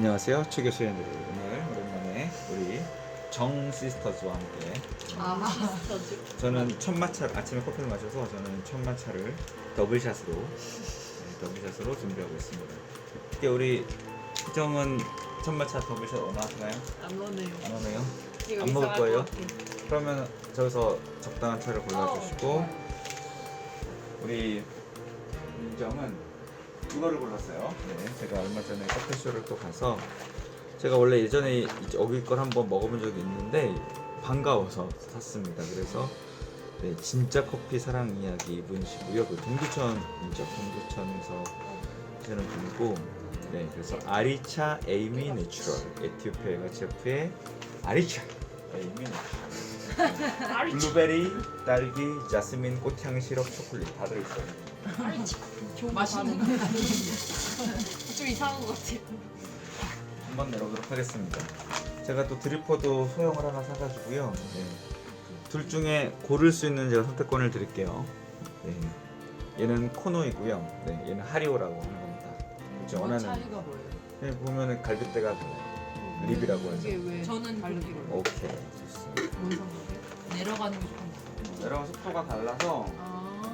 안녕하세요. 최 교수님 오늘 오랜만에 우리 정 시스터즈와 함께 아, 저는 첫 마차 아침에 커피를 마셔서 저는 첫 마차를 더블샷으로 네, 더블샷으로 준비하고 있습니다. 이게 우리 희정은 첫 마차 더블샷 원하시나요? 안 오네요. 안. 이거 안 먹을 이상할 거예요? 것 같아. 그러면 저기서 적당한 차를 골라주시고 어. 우리 민정은 이거를 골랐어요. 네, 제가 얼마 전에 커피쇼를 또 가서 제가 원래 예전에 이- 여기 걸 한번 먹어본 적이 있는데 반가워서 샀습니다. 그래서 네, 진짜 커피 사랑 이야기 분이시고요. 그 동두천이죠. 동두천에서 하시는 분이고 네, 그래서 아리차 에이미 내추럴 에티오피아가 제프의 아리차 에이미 내추럴 블루베리, 딸기, 자스민, 꽃향 시럽, 초콜릿 다 들어있어요. 맛있는 거. 좀 이상한 것 같아. 한번 내려보도록 하겠습니다. 제가 또 드리퍼도 소형을 하나 사가지고요. 네. 둘 중에 고를 수 있는 제가 선택권을 드릴게요. 네. 얘는 코노이고요. 네, 얘는 하리오라고 하는 겁니다. 그렇죠. 뭐 원하는 차이가 뭐예요? 네, 보면은 갈빗대가 달라요. 립이라고 하죠. 이게 왜? 저는 그렇게 오케이, 좋습니다. 뭔 상관이에요? 내려가는 게 좋은 여러 속도가 달라서 아.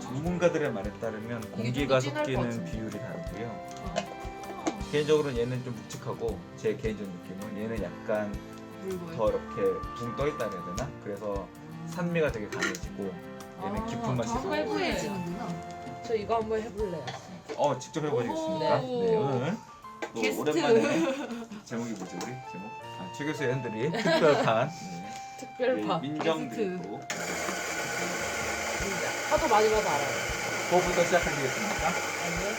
전문가들의 말에 따르면 공기가 좀더 진할 것 섞이는 같은데. 비율이 다르고요. 아. 개인적으로는 얘는 좀 묵직하고 제 개인적인 느낌은 얘는 약간? 더 이렇게 붕 떠 있다 그래야 되나? 그래서 산미가 되게 강해지고 얘는 아, 깊은 맛이 더 있고 활구해지는구나. 저 이거 한번 해볼래요. 어 직접 해보시겠습니까? 네 오늘 또 게스트. 오랜만에 제목이 뭐죠 우리 제목? 아, 최 교수 의 핸들이 특별판 네. 특별파. 우리 민정 게스트. 드리고 하도 많이 봐도 알아요. 그거부터 시작하시겠습니까? 아니요?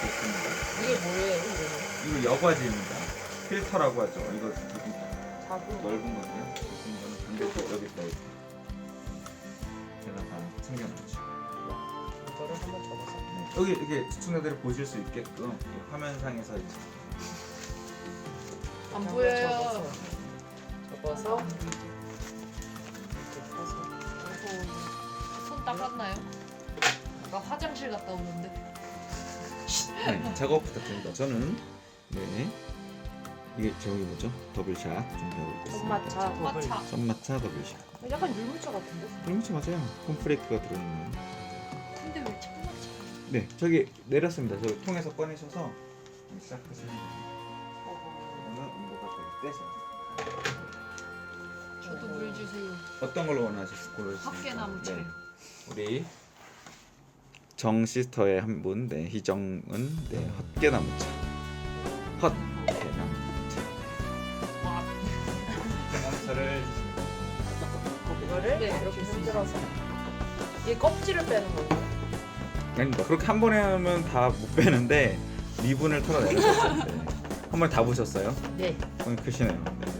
좋습니다 이게 뭐예요? 이거? 이거 여과지입니다 필터라고 하죠 이거 자구. 넓은 건데요 넓은 거는 반대쪽 여기 있다 이렇게 제가 다 챙겨놨죠 이거를 한번 접어서. 네, 여기 이렇게 시청자들이 보실 수 있게끔 이 화면상에서 이제 한번 안 접어서. 보여요. 접어서. 이렇게 닦았나요? 아까 화장실 갔다 오는데. 네, 작업 부탁드립니다. 저는 네 이게 저기 뭐죠? 더블샷 준비하고 있습니다. 손마차. 마차. 손마차 더블샷. 약간 율무차 같은데? 그렇죠 맞아요. 콤프레이크가 들어있는. 근데 왜 참마차? 네 저기 내렸습니다. 저 통에서 꺼내셔서 시작하시면 돼요. 이거는 온도가 될 때. 저도 물 주세요. 어떤 걸로 고르시면 헛개나무 차. 우리 정 시스터의 한 분, 네, 희정은 네, 헛개나무차. 헛개나무차. 와. 헛개나무차를 이거를 네, 이렇게 흔들어서. 이 껍질을 빼는 거예요? 아닙니다. 그렇게 한 번에 하면 다 못 빼는데 미분을 털어내는 거죠. 네. 한번 다 보셨어요? 네. 손이 크시네요. 네.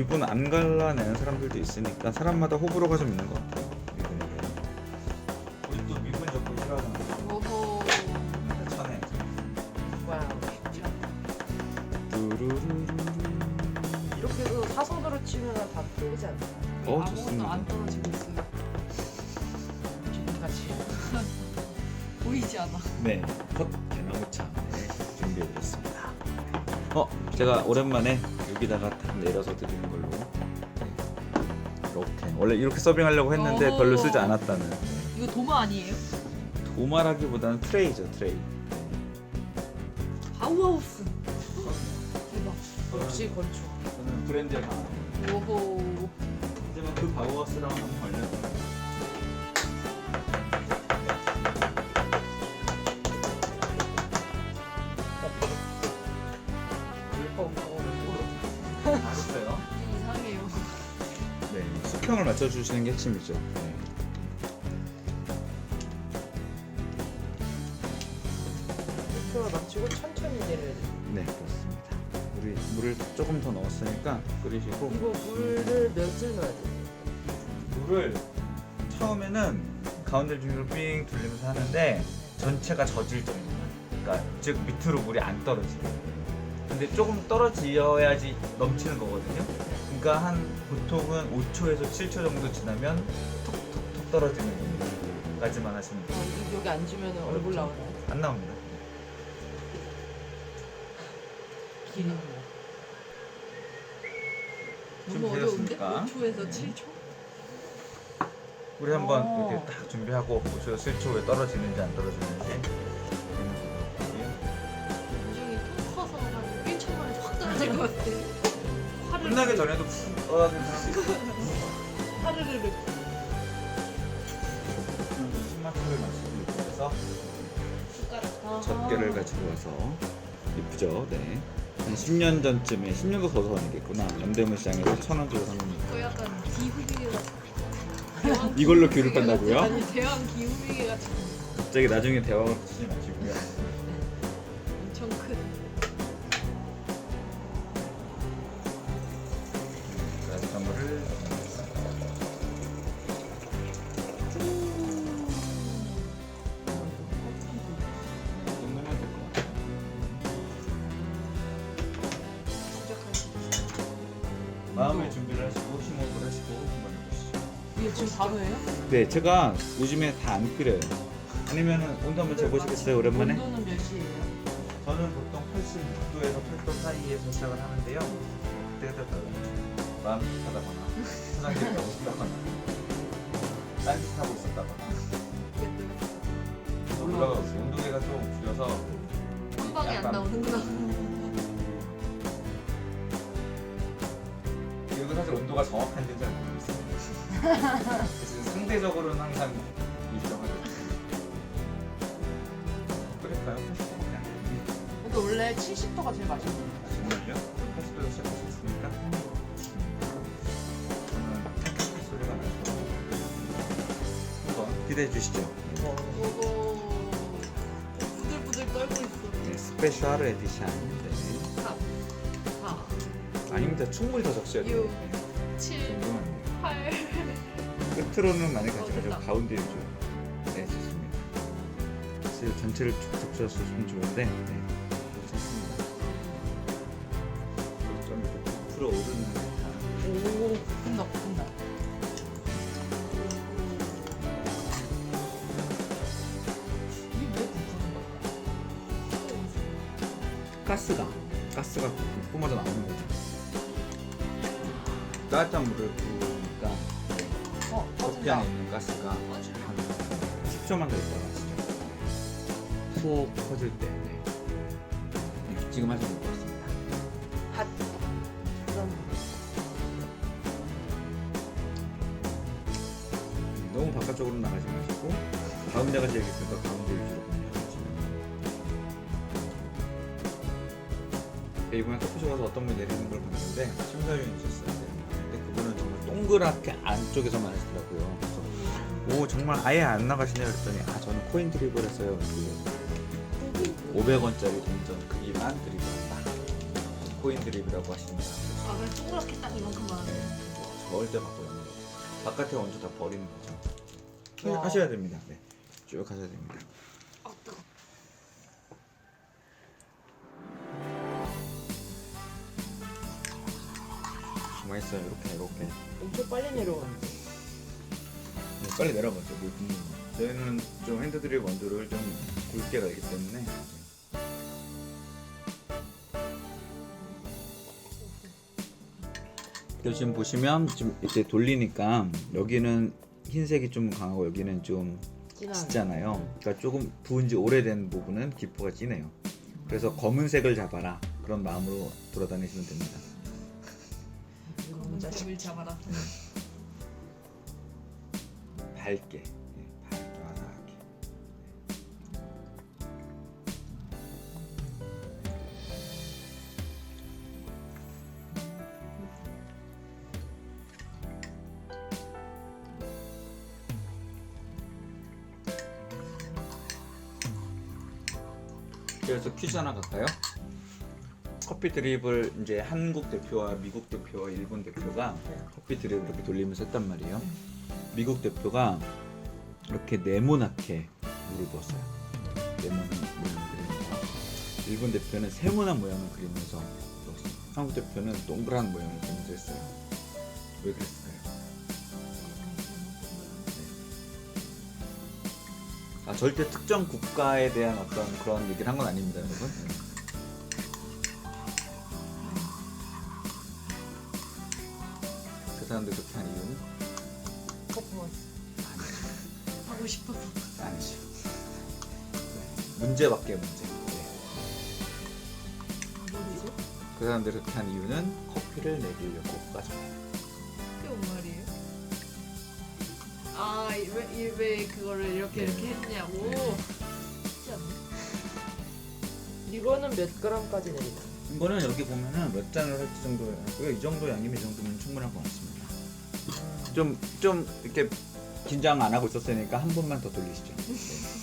뭐 미분 안 갈라내는 사람들도 있으니까 사람마다 호불호가 좀 있는 것 같아요. 미분에 대해. 우리 또 미분 적고 싫어하는 거 오호. 천에. 와우. 뚜루루루루. 이렇게 해서 사선으로 치면 다 풀리지 않나요? 어 아무것도 좋습니다. 안 떨어지고 있어요. 지금같이. 보이지 않아. 네, 컷 개나무차 네, 준비해드렸습니다. 어, 제가 오랜만에 여기다가 딱 내려서 드리는 걸로 네, 이렇게 원래 이렇게 서빙하려고 했는데 어허. 별로 쓰지 않았다는 네. 이거 도마 아니에요? 도마라기보다는 트레이죠 트레이. 바우하우스. 대박. 역시 건축. 저는 브랜드에 강한. 오호. 하지만 그 바우하우스랑 너무 맞춰주시는 게 핵심이죠. 네. 목표를 맞추고 천천히 내려야 돼. 네, 그렇습니다. 우리 물을 조금 더 넣었으니까 끓이시고 이거 물을 몇을 넣어야 돼? 물을 처음에는 가운데 중으로 삥 돌리면서 하는데 전체가 젖을 정도만. 그러니까 즉 밑으로 물이 안 떨어지게. 근데 조금 떨어지어야지 넘치는 거거든요. 그러니까 한 보통은 5초에서 7초 정도 지나면 톡톡톡 떨어지는 까지만 하시면 돼요. 아, 이- 여기 앉으면 얼굴 나오나요? 안 나옵니다. 기린 거. 너무 어려운데? 준비되었습니까? 5초에서 네. 7초? 우리 한번 어. 이렇게 딱 준비하고 보죠. 슬초에 떨어지는지 안 떨어지는지. 나중에 통 커서 한 1초 만에 확 떨어질 것 같아. 끝나기 전에도. 스마트를 마시기 위해서 숟가락. 젖게를 가지고 와서 이쁘죠? 네. 한 10년 전쯤에 10년도 더 전이겠구나. 연대문 시장에서 천 원 주고 사는 그 약간 기후비계 같은. 이걸로 귀를 빤다고요? 아니 대왕 기후비계 같은. 갑자기 나중에 대화를 치지 마시고 해요? 네, 제가 요즘에 다 안 끓여요. 아니면은 온도 한번 재보시겠어요? 오랜만에? 온도는 몇 시예요? 저는 보통 86도에서 8도 사이에서 시작을 하는데요. 그때가 달라요. 마음이 급하다거나, 사장님이 너무 싶다거나, 딴짓하고 있었다거나, 올라가 온도계가 좀 줄여서 한 방에 안 약간- 나오는구나. 그리고 사실 온도가 정확한지는 잘. 그래서 상대적으로는 항상 일정하죠. 그럴까요? 80도 그냥. 근데 원래 70도가 제일 맛있는 거 정말요? 80도에서 시작하셨습니까? 저는 소리가 나서 한번 기대해 주시죠. 뭐, 오고 부들부들 떨고 있어. 네, 스페셜 에디션. 네. 3, 4, 아닙니다. 충분히 더 적셔야 돼요. 육. 네. 7, 정도만 8. 끝으로는 많이 가져가죠. 가운데에 좀. 네, 좋습니다. 사실 전체를 쭉 적셔줬으면 좋은데, 네, 괜찮습니다. 좀 이렇게 부풀어 오르는. 오, 푼다, 푼다. 가스가 가스가 뿜어져 나오는 거죠. 따뜻한 물을 커피. 안에 있는 가스가 한 10초만 더 있다가 진짜 푹 퍼질 때 네. 네, 지금 하시면 될것 같습니다. 핫. 너무 바깥쪽으로 나가지 마시고 가운데가 제일 깊으니까 가운데 위주로 보내주시면 네, 이번에 커피숍 가서 어떤 분이 내리는 걸 봤는데 그분은 정말 동그랗게 안쪽에서만 하시더라고요 그래서 오 정말 아예 안 나가시네요 그랬더니 아 저는 코인 드립을 했어요 500원짜리 동전 크기만 드립한다 코인 드립이라고 하십니다 아, 그래 동그랗게 딱 이만큼만. 네, 저을 때 바꿔요. 바깥에 원주 다 버리는 거죠. 와. 하셔야 됩니다. 네. 쭉 하셔야 됩니다. 있어요. 이렇게 이렇게. 엄청 빨리 내려오는데. 네, 빨리 내려가죠. 물 붓는 거. 저희는 좀 핸드드립 원두를 좀 굵게 갈기 때문에 그리고 지금 보시면 지금 이렇게 돌리니까 여기는 흰색이 좀 강하고 여기는 좀 진한. 짙잖아요. 그러니까 조금 부은 지 오래된 부분은 기포가 진해요. 그래서 검은색을 잡아라 그런 마음으로 돌아다니시면 됩니다. 검은 자식. 검을 잡아라. 밝게, 네, 밝게 화사하게. 그래서 퀴즈 하나 갈까요? 커피 드립을 이제 한국 대표와 미국 대표와 일본 대표가 커피 드립을 이렇게 돌리면서 했단 말이에요. 미국 대표가 이렇게 네모나게 물을 부었어요. 네모난 모양을 그리면서 일본 대표는 세모난 모양을 그리면서 부었어요. 한국 대표는 동그란 모양을 그리면서 했어요. 왜 그랬을까요? 아 절대 특정 국가에 대한 어떤 그런 얘기를 한 건 아닙니다, 여러분. 사람들이 그렇게 한 이유는 커피를 내리려고 가져요. 그게 뭔 말이에요? 아, 왜, 왜 그거를 이렇게 이렇게 했냐고. 쉽지 않네. 이거는 몇 그램까지 내리나? 이거는 여기 보면은 몇 잔을 할지 정도 하고요. 이 정도 양이면 이 정도면 충분한 것 같습니다. 좀, 좀 이렇게 긴장 안 하고 있었으니까 한 번만 더 돌리시죠.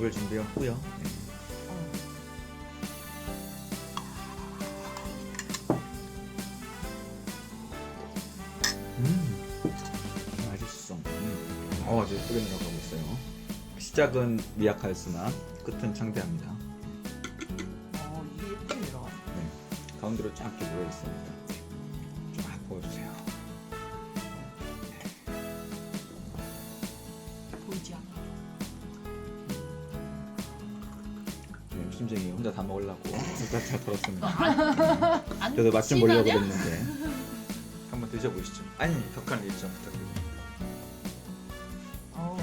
겁을 준비했고요. 네. 음, 맛있어. 음. 어, 이제 예쁘게 들어가고 있어요. 시작은 미약하였으나 끝은 창대합니다. 어 이게 예쁘게 들어가. 네. 가운데로 쫙 이렇게 모여 있습니다. 혼자 다 먹으려고 잘 덜었습니다. 안 저도 맛좀 진하냐? 보려고 그랬는데 한번 드셔보시죠. 아니 격한 리액션 부탁드립니다. 어.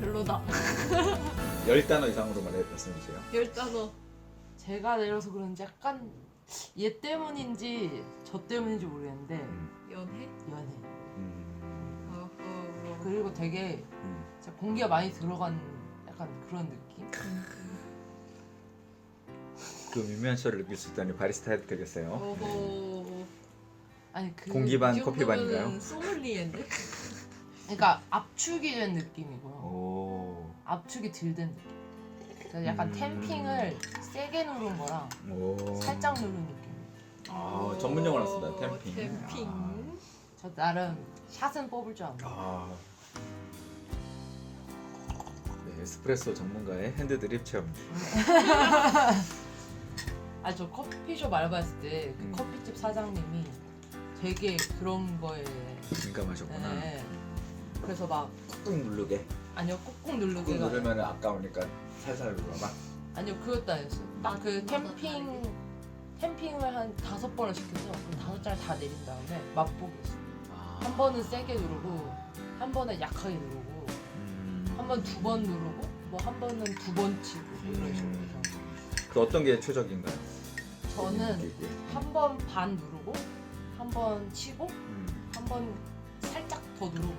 별로다. 열 단어 이상으로 말해 말씀해 주세요. 열 단어. 제가 내려서 그런지 약간 얘 때문인지 저 때문인지 모르겠는데 연해? 음, 어허. 그리고 되게 음. 진짜 공기가 많이 들어간 약간 그런 느낌. 그 미묘한 소리를 느낄 수 있다니 바리스타 해도 되겠어요. 어허. 아니 그 공기 반 이 커피 반인가요? 소믈리에인데? 그러니까 압축이 된 느낌이고요. 오. 압축이 덜 된 느낌. 그래서 약간 음. 템핑을 세게 누른 거랑 오. 살짝 누른 느낌. 아, 전문 용어를 쓴다, 템핑. 템핑. 아. 저 나름 샷은 뽑을 줄 압니다. 아. 네, 에스프레소 전문가의 핸드 드립 체험. 아 저 커피숍 알바했을 때 그 음. 커피집 사장님이 되게 그런 거에 민감하셨구나. 네. 그래서 막꾹 누르게. 아니요 꾹꾹 꾹 누르기가 누르면 아까우니까 살살 눌러봐. 아니요 그것도 아니었어요. 딱그 맛- 맛은 캠핑 캠핑을 한 다섯 번을 시켜서 그 다섯 잔다 내린 다음에 맛보기 했어요. 한 번은 세게 누르고 한 번은 약하게 누르고 음. 한번 두 번 누르고 뭐 한 번은 두 번 치고 뭐 이런 식으로 음. 해서 그 어떤 게 최적인가요? 저는 이게. 한번 반 누르고 한 번 치고 음. 한 번 살짝 더 누르고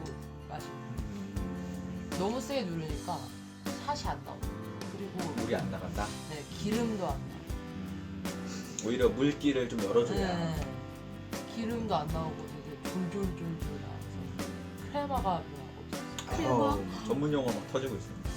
마시고 음. 너무 세게 누르니까 샷이 안 나오고 그리고 물이 안 나간다. 네, 기름도 안 나고 음. 오히려 물기를 좀 열어줘야. 네, 기름도 안 나오고 졸졸졸졸 나와서 크레마가 그냥 없어요. 어우, 전문 용어 막 터지고 있습니다.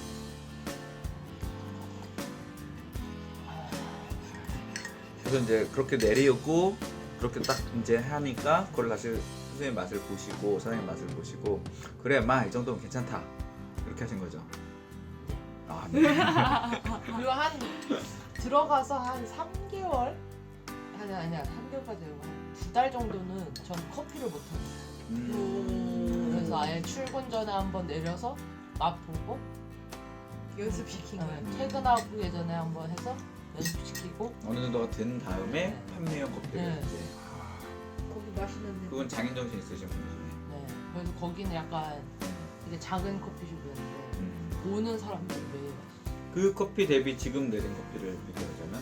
그래서 이제 그렇게 내리고 그렇게 딱 이제 하니까 그걸 다시 선생님 맛을 보시고 사장님 맛을 보시고 그래 마 이 정도면 괜찮다 이렇게 하신 거죠. 아 네. 그리고 한 들어가서 한 3개월 아니 아니야 3개월까지 두달 정도는 전 커피를 못 하고 음. 그래서 아예 출근 전에 한번 내려서 맛 보고 연습 시킨 거야. 네, 퇴근하고 예전에 한번 해서 연습시키고 어느 정도가 된 다음에 네. 판매용 커피를 네. 이제 거기 맛있는데. 그건 장인 정신 있으신 분이시네. 네, 그래서 거기는 약간 되게 작은 커피숍이었는데 음. 오는 사람들이 매일 왔어요. 그 커피 대비 지금 내린 커피를 비교하자면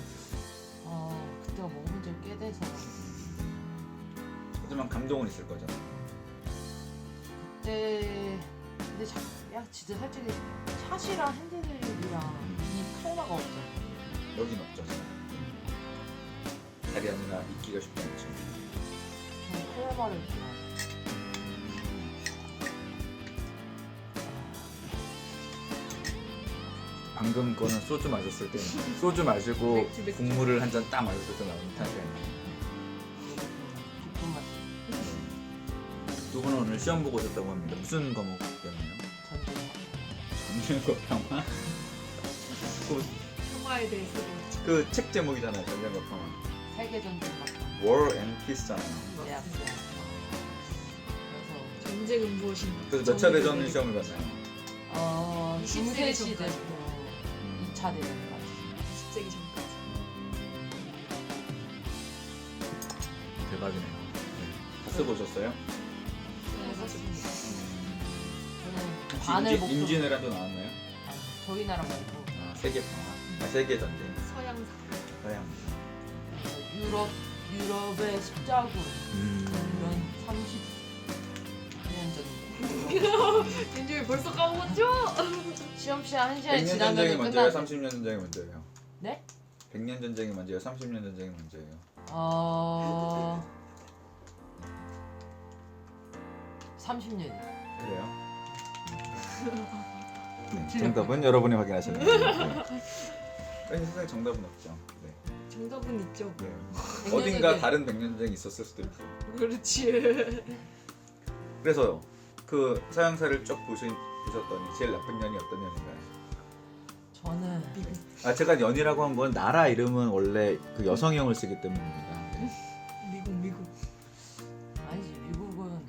먹은 지꽤 돼서 하지만 감동은 있을 거잖아. 그때 근데 자, 야 진짜 솔직히 샷이랑 핸드드립이랑 이 칼라가 없어. 여긴 없죠. 지금. 자리 아니라 있기가 쉽지 않죠. 저는 클레바를 좋아. 방금 거는 소주 마셨을 때 소주 마시고 맥주, 맥주. 국물을 한 잔 딱 마셨을 때 나오는 맛. 두 분은 오늘 시험 보고 오셨다고 합니다. 무슨 과목 때문에요? 전쟁. 전쟁과 평화? 평화에 대해서 그 책 제목이잖아요. 전쟁과 평화. 세계 전쟁 같은. War and Peace잖아요. 네, 앞서. 그래서 전쟁은 무엇인가? 그래서 몇 차례 전. 시험을 봤나요? 어, 20세기 중세 시대부 터 전까지. 2차 대전까지. 10세기 전까지. 대박이네요. 네. 다 써보셨어요? 네, 맞습니다. 저는 혹시 반을 임진, 목숨. 임진왜란도 나왔나요? 아니, 저희 나라 말고 아, 세계 평화, 아, 세계 전쟁, 서양사. 서양. 어, 유럽 유럽의 십자군 음. 이런 30년 전 민주이 벌써 까먹었죠? 시험 시간 한 시간이 100년 지나면 전쟁이 먼저예요, 끝나는 30년 전쟁이 먼저예요. 네? 100년 전쟁이 먼저예요, 30년 전쟁이 먼저예요. 어 30년 그래요? 네, 정답은 여러분이 확인하셨네요. 네. 아니 세상에 정답은 없죠. 네. 정답은 있죠. 네. 백년 어딘가 전쟁. 다른 백년 전쟁이 있었을 수도 있고. 그렇지. 그래서요. 그 서양사를 쭉 보시, 보셨더니 제일 나쁜 년이 어떤 년인가요? 저는 아 제가 년이라고 한 건 나라 이름은 원래 그 여성형을 쓰기 때문입니다. 네. 미국 미국. 아니지 미국은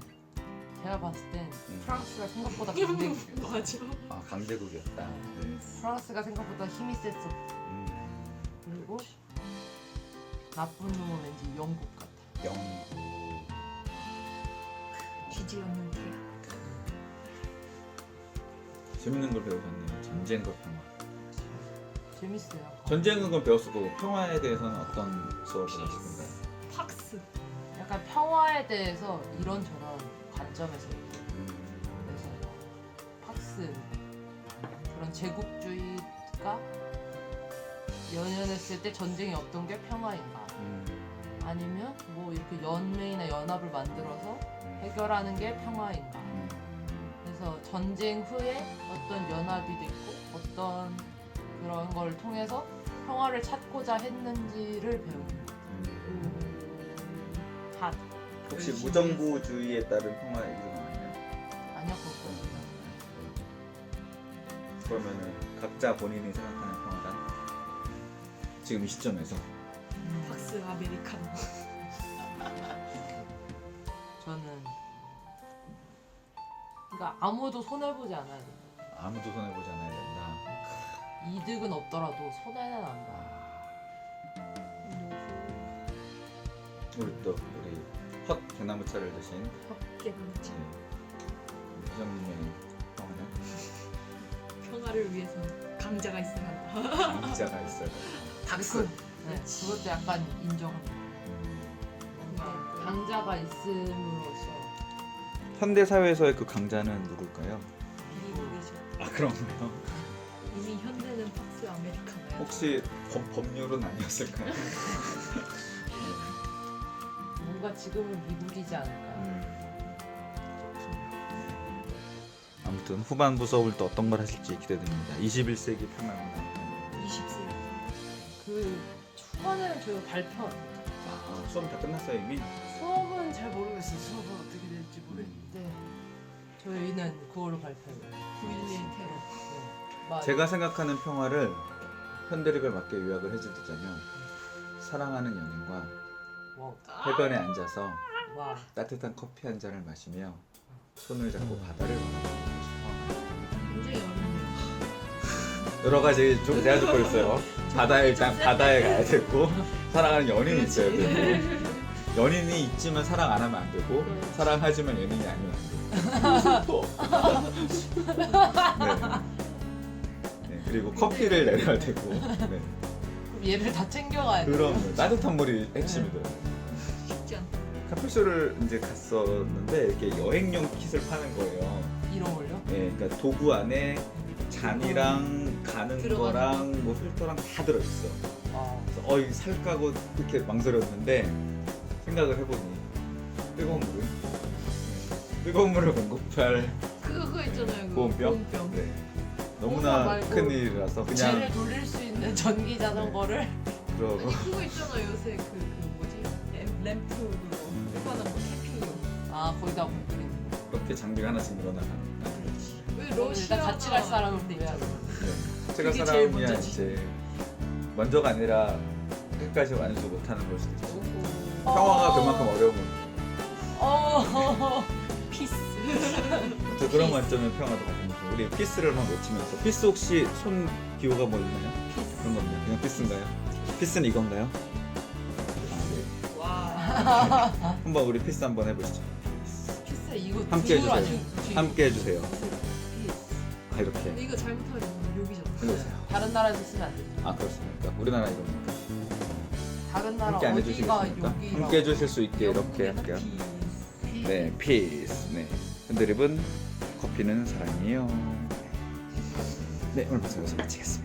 제가 봤을 땐 음. 프랑스가 생각보다 강대 맞아. 아 강대국이었다. 네. 프랑스가 생각보다 힘이 셌어 음, 그리고 나쁜 놈은 왠지 영국 같아 영국. 뒤지 않는 태양. 재밌는 걸 배우셨네요. 전쟁과 평화. 재밌어요 전쟁은 건 배웠었고 평화에 대해서는 어떤 수업을 하시던가요? 팍스. 약간 평화에 대해서 이런저런 관점에서 얘기해요. 음, 그래서 팍스 그런 제국주의가 연연했을 때 전쟁이 어떤 게 평화인가 음, 아니면 뭐 이렇게 연맹이나 연합을 만들어서 음, 해결하는 게 평화인가 음, 그래서 전쟁 후에 어떤 연합이 됐고 어떤 그런 걸 통해서 평화를 찾고자 했는지를 배우는 음. 핫 혹시 무정부주의에 따른 평화 얘기도 나왔나요? 아니야 그거 그러면은 각자 본인이 생각하는 평화란 지금 이 시점에서 팍스 아메리카노. 그러니까 아무도 손해 보지 않아야 돼. 아무도 손해 보지 않아야 된다. 이득은 없더라도 손해는 안 나. 우리 또 우리 헛 대나무 차를 드신 밖에 그렇지. 회장님의 평화는 평화를 위해서 강자가 있어야 한다. 강자가 있어요. 박수. 네, 그것도 약간 인정합니다. 뭔가 강자가 있음으로써 현대 사회에서의 그 강자는 누굴까요? 미국이죠. 아 그런가요? 이미 현대는 팍스 아메리카노야. 혹시 법, 법률은 아니었을까요? 뭔가 지금은 미국이지 않을까. 아무튼 후반부 수업을 또 어떤 걸 하실지 기대됩니다. 21세기 평화문화. 20세기. 그 초반에는 저희가 발표 아, 수업 다 끝났어요 이미? 수업은 잘 모르겠어요. 수업은 저희는 그걸로 발표해요. 9.11 테러. 네. 맞아요. 제가 생각하는 평화를 현대력을 맞게 요약을 해주자면 사랑하는 연인과 와우. 해변에 앉아서 와. 따뜻한 커피 한 잔을 마시며 손을 잡고 바다를 바라보는 것이요. 굉장히 어렵네요. 여러 가지 좀 대화 조건이 있어요. 바다에 일단 바다에 가야 되고 사랑하는 연인이 있어야 되고 연인이 있지만 사랑 안 하면 안 되고 사랑하지만 연인이 아니면 안 되고. 네. 네, 그리고 커피를 내려야 되고 네. 그럼 얘를 다 챙겨가야 돼. 그럼 따뜻한 물이 핵심이더라고요. 쉽지 않다. 카페쇼를 이제 갔었는데 이렇게 여행용 킷을 파는 거예요. 이런 걸요? 네, 그러니까 도구 안에 잔이랑 가는 들어가는 거랑 뭐 필터랑 다 들어있어. 아. 그래서 어 이거 살까고 그렇게 망설였는데 생각을 해보니 뜨거운 물은 네, 뜨거운 물을 공급할 그거 있잖아요. 그 보온병? 보온병. 네. 공사 너무나 말고 큰 일이라서 쟤를 그냥 돌릴 수 있는 전기 자전거를 그러고 아니 그거 있잖아 요새 그, 그 뭐지 램, 램프 그거 음. 조그만한 거 캠핑용 아 거기다 물 끓이는 거. 그렇게 장비가 하나씩 늘어나가니까 왜 일단 러시아 같이 갈 사람을 구해야 돼. 네. 제가 그게 제일 사람이야 먼저지. 이제 먼저가 아니라 끝까지 완수 못하는 걸 수도. 어. 평화가 그만큼 어려운 어. 피스 저 그런 관점의 평화도 가지면서 우리 피스를 막 외치면서 피스 혹시 손 기호가 뭐 있나요? 그런 거 없나요? 그냥 피스인가요? 피스는 이건가요? 아, 와. 네. 한번 우리 피스 한번 해보시죠. 피스 이거 함께 해주세요. 함께 해주세요. 피스. 아, 근데 이렇게 이거 잘못하면 욕이잖아. 해보세요. 다른 나라에서 쓰면 안 되죠. 아 그렇습니까? 우리나라 이겁니까? 다른 나라 함께 안 어디가 해주시겠습니까? 여기라고 함께 해주실 수 있게 이렇게 할게요. 피스. 네, 피스. 네. 흔들입은 커피는 사랑이에요. 네, 오늘 방송 여기서 마치겠습니다.